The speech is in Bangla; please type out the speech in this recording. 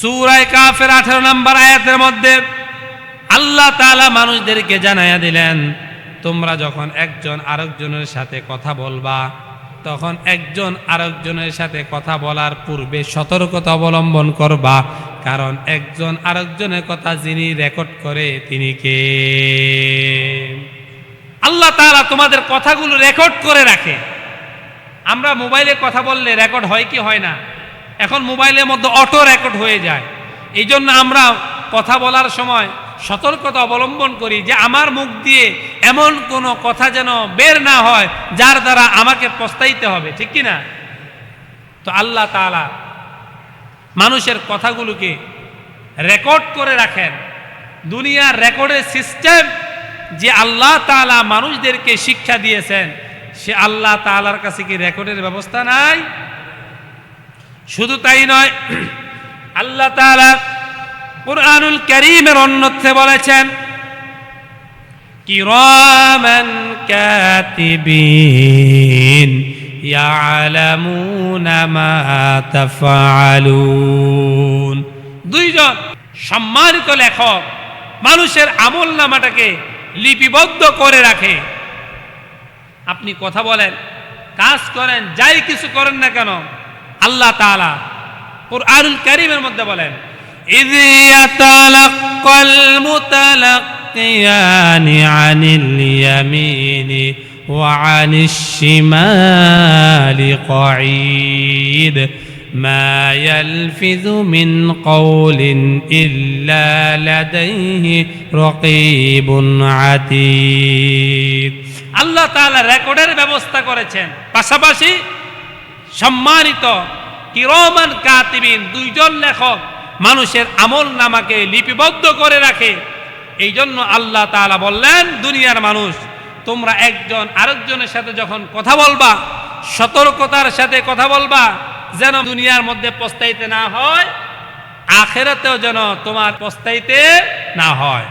সুরায় কাফের আঠারো নম্বর আয়াতের মধ্যে আল্লাহ তালা মানুষদেরকে জানাইয়া দিলেন, তোমরা যখন একজন আরেকজনের সাথে কথা বলবা, তখন একজন আরেকজনের সাথে কথা বলার পূর্বে সতর্কতা অবলম্বন করবা, কারণ একজন আরেকজনের কথা যিনি রেকর্ড করে তিনি কে? আল্লাহ তাআলা তোমাদের কথাগুলো রেকর্ড করে রাখে। আমরা মোবাইলে কথা বললে রেকর্ড হয় কি হয় না? এখন মোবাইলের মধ্যে অটো রেকর্ড হয়ে যায়। এই জন্য আমরা কথা বলার সময় সতর্কতা অবলম্বন করি যে আমার মুখ দিয়ে এমন কোনো কথা যেন বের না হয়, যার দ্বারা আমাকে পস্তাইতে হবে, ঠিক কি না? তো আল্লাহ তাআলা মানুষের কথাগুলোকে রেকর্ড করে রাখেন। দুনিয়ার রেকর্ডের সিস্টেম যে আল্লাহ তাআলা মানুষদেরকে শিক্ষা দিয়েছেন, সে আল্লাহ তাআলার কাছে কি রেকর্ডের ব্যবস্থা নাই? শুধু তাই নয়, আল্লাহ তাআলা কুরআনুল কারীমের অন্যত্রে বলেছেন, কিরামান কাতিবিন দুইজন সম্মানিত লেখক মানুষের আমল নামাটাকে লিপিবদ্ধ করে রাখে। আপনি কথা বলেন, কাজ করেন, যাই কিছু করেন না কেন আল্লাহ তাআলা কুরআনুল কারীমের মধ্যে বলেন إذ يتلقى المتلقيان عن اليمين وعن الشمال قعيد ما يلفظ من قول إلا لديه رقيب عتيد আল্লাহ তাআলা রেকর্ডের ব্যবস্থা করেছেন পাশাপাশি সম্মানিত কিরমান কাতিবিন, দুইজন লেখক মানুষের আমল নামাকে লিপিবদ্ধ করে রাখে। এই জন্য আল্লাহ তালা বললেন, দুনিয়ার মানুষ, তোমরা একজন আরেকজনের সাথে যখন কথা বলবা, সতর্কতার সাথে কথা বলবা, যেন দুনিয়ার মধ্যে পস্তাইতে না হয়, আখেরাতেও যেন তোমার পস্তাইতে না হয়।